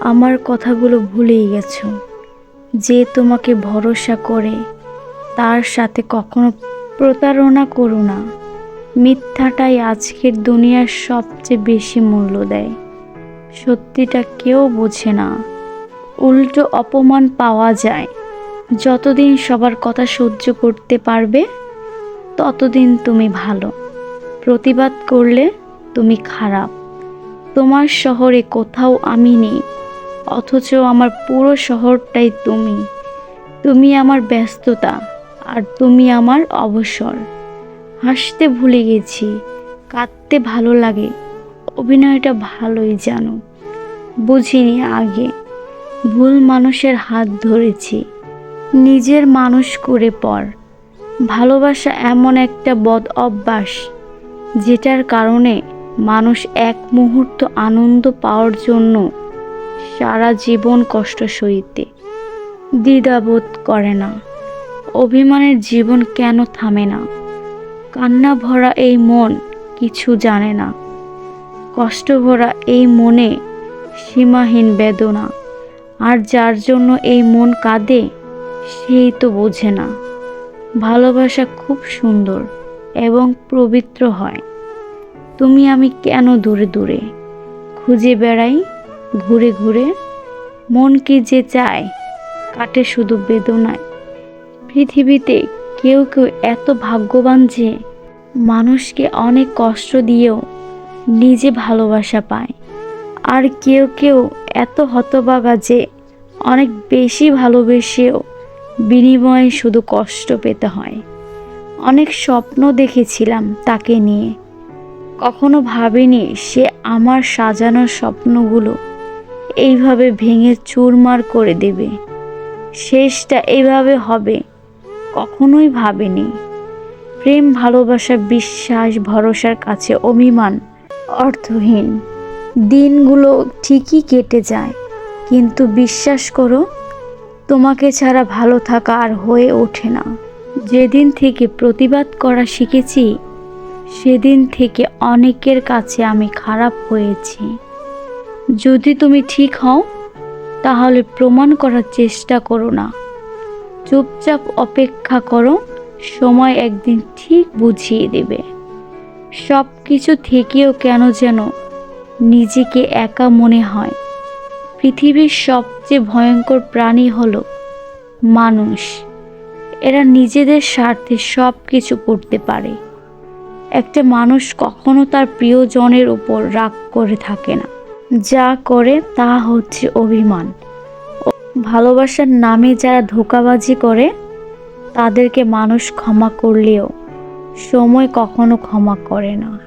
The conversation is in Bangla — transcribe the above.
আমার কথাগুলো ভুলেই গেছো। যে তোমাকে ভরসা করে, তার সাথে কখনো প্রতারণা করো না। মিথ্যাটাই আজকের দুনিয়ার সবচেয়ে বেশি মূল্য দেয়। সত্যিটা কেউ বোঝে না। উল্টো অপমান পাওয়া যায়। যতদিন সবার কথা সহ্য করতে পারবে, ততদিন তুমি ভালো। প্রতিবাদ করলে তুমি খারাপ। তোমার শহরে কোথাও আমি নেই। অথচ আমার পুরো শহরটাই তুমি। তুমি আমার ব্যস্ততা আর তুমি আমার অবসর। হাসতে ভুলে গেছি, কাঁদতে ভালো লাগে, অভিনয়টা ভালোই জানো। বুঝিনি আগে, ভুল মানুষের হাত ধরেছি, নিজের মানুষ করে পর। ভালোবাসা এমন একটা বদ অভ্যাস, যেটার কারণে মানুষ এক মুহূর্ত আনন্দ পাওয়ার জন্য সারা জীবন কষ্ট সইতে। দ্বিধাবোধ করে না। অভিমানের জীবন কেন থামে না? কান্না ভরা এই মন কিছু জানে না। কষ্ট ভরা এই মনে সীমাহীন বেদনা। আর যার জন্য এই মন কাঁদে, সেই তো বোঝে না। ভালোবাসা খুব সুন্দর এবং পবিত্র হয়। তুমি আমি কেন দূরে দূরে? খুঁজে বেড়াই ঘুরে ঘুরে মন কি যে চায়, কাটে শুধু বেদনায়। পৃথিবীতে কেউ কেউ এত ভাগ্যবান যে মানুষকে অনেক কষ্ট দিয়েও নিজে ভালোবাসা পায়। আর কেউ কেউ এত হতবাগা যে অনেক বেশি ভালোবেসেও বিনিময়ে শুধু কষ্ট পেতে হয়। অনেক স্বপ্ন দেখেছিলাম তাকে নিয়ে। কখনো ভাবিনি সে আমার সাজানো স্বপ্নগুলো এইভাবে ভেঙে চুরমার করে দেবে। শেষটা এইভাবে হবে, কখনোই ভাবিনি। প্রেম, ভালোবাসা, বিশ্বাস, ভরসার কাছে অভিমান, অর্থহীন। দিনগুলো ঠিকই কেটে যায়, কিন্তু বিশ্বাস করো, তোমাকে ছাড়া ভালো থাকা আর হয়ে ওঠে না। যেদিন থেকে প্রতিবাদ করা শিখেছি, সেদিন থেকে অনেকের কাছে আমি খারাপ হয়েছি। যদি তুমি ঠিক হও, তাহলে প্রমাণ করার চেষ্টা করো না। চুপচাপ অপেক্ষা করো, সময় একদিন ঠিক বুঝিয়ে দেবে। সব কিছু থেকেও কেন যেন নিজেকে একা মনে হয়। পৃথিবীর সবচেয়ে ভয়ঙ্কর প্রাণী হল মানুষ। এরা নিজেদের স্বার্থে সব কিছু করতে পারে। একটা মানুষ কখনো তার প্রিয়জনের উপর রাগ করে থাকে না। যা করে তা হচ্ছে অভিমান। ভালোবাসার নামে যারা ধোকাবাজি করে, তাদেরকে মানুষ ক্ষমা করলেও সময় কখনো ক্ষমা করে না।